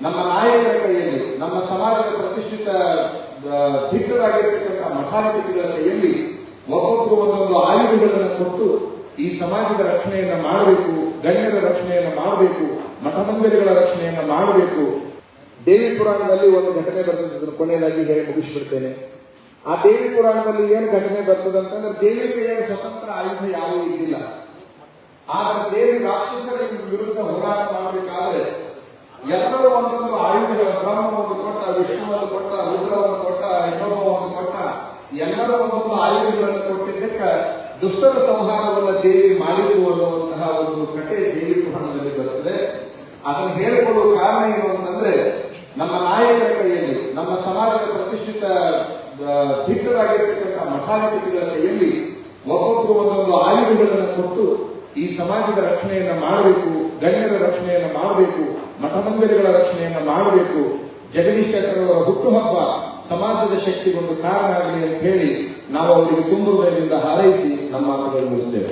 ನಮ್ಮ ನಾಯಕರ ಕೈಯಲ್ಲಿ ನಮ್ಮ ಸಮಾಜದ ಪ್ರತಿಷ್ಠಿತ ಆ, ದಿಟ್ಟರಾಗಿರ್ತಕ್ಕಂಥ ಮಠಾಧಿಪತಿಗಳ ಕೈಯಲ್ಲಿ ಒಬ್ಬೊಬ್ಬರು ಒಂದೊಂದು ಆಯುಧಗಳನ್ನು ಕೊಟ್ಟು ಈ ಸಮಾಜದ ರಕ್ಷಣೆಯನ್ನು ಮಾಡಬೇಕು ಗಣ್ಯರ ರಕ್ಷಣೆಯನ್ನು ಮಾಡಬೇಕು ಮಠ ಮಂದಿರಗಳ ರಕ್ಷಣೆಯನ್ನು ಮಾಡಬೇಕು. ದೇವಿ ಪುರಾಣದಲ್ಲಿ ಒಂದು ಘಟನೆ ಬರ್ತದೆ ಕೊನೆಯದಾಗಿ ಹೇಳಿ ಮುಗಿಸ್ಬಿಡ್ತೇನೆ. ಆ ದೇವಿ ಪುರಾಣದಲ್ಲಿ ಏನು ಘಟನೆ ಬರ್ತದೆ ಅಂತಂದ್ರೆ ದೇವಿ ಕೈಯ ಸ್ವತಂತ್ರ ಆಯುಧ ಯಾವೂ ಇದ್ದಿಲ್ಲ. ಆದರೆ ದೇವಿ ರಾಕ್ಷಸರ ವಿರುದ್ಧ ಹೋರಾಟ ಮಾಡಬೇಕಾದ್ರೆ ಎಲ್ಲರೂ ಒಂದೊಂದು ಆಯುಧಗಳ ಬ್ರಹ್ಮ ಒಂದು ಕೊಟ್ಟ ವಿಷ್ಣು ಒಂದು ಕೊಟ್ಟ ರುದ್ರವನ್ನು ಕೊಟ್ಟ ಇನ್ನೊಬ್ಬ ಒಂದು ಕೊಟ್ಟ ಒಂದೊಂದು ಆಯುಧಗಳನ್ನು ಕೊಟ್ಟಿದ್ದಕ್ಕೆ ದುಷ್ಟರ ಸಂಹಾರವನ್ನು ದೇವಿ ಮಾಡಿದ್ರು ಅನ್ನುವಂತಹ ಒಂದು ಕಥೆ ದೇವಿ ಪುರಾಣದಲ್ಲಿ ಬರುತ್ತದೆ. ಅದನ್ನು ಹೇಳಿಕೊಳ್ಳುವ ಕಾರಣ ಏನು ಅಂತಂದ್ರೆ, ನಮ್ಮ ನಾಯಕರ ಕೈಯಲ್ಲಿ, ನಮ್ಮ ಸಮಾಜದ ಪ್ರತಿಷ್ಠಿತ ಧಿಕ್ಕರಾಗಿರ್ತಕ್ಕಂಥ ಮಠಾಧಿಪತಿಗಳ ಕೈಯಲ್ಲಿ ಒಬ್ಬೊಬ್ಬರು ಒಂದೊಂದು ಆಯುಧಗಳನ್ನು ಕೊಟ್ಟು ಈ ಸಮಾಜದ ರಕ್ಷಣೆಯನ್ನ ಮಾಡಬೇಕು, ಗಣ್ಯರ ರಕ್ಷಣೆಯನ್ನ ಮಾಡಬೇಕು ಮಠ ಮಂದಿರಗಳ ರಕ್ಷಣೆಯನ್ನ ಮಾಡಬೇಕು. ಜಗದೀಶ್ ಶೆಟ್ಟರ್ ಹುಟ್ಟುಹಬ್ಬ ಸಮಾಜದ ಶಕ್ತಿಗೊಂದು ಕಾರಣ ಆಗಲಿ ಅಂತ ಹೇಳಿ ನಾವು ಅವರಿಗೆ ತುಂಬುವುದರಿಂದ ಹಾರೈಸಿ ನಮ್ಮ ಮಾತುಗಳನ್ನು ಮುಗಿಸ್ತೇವೆ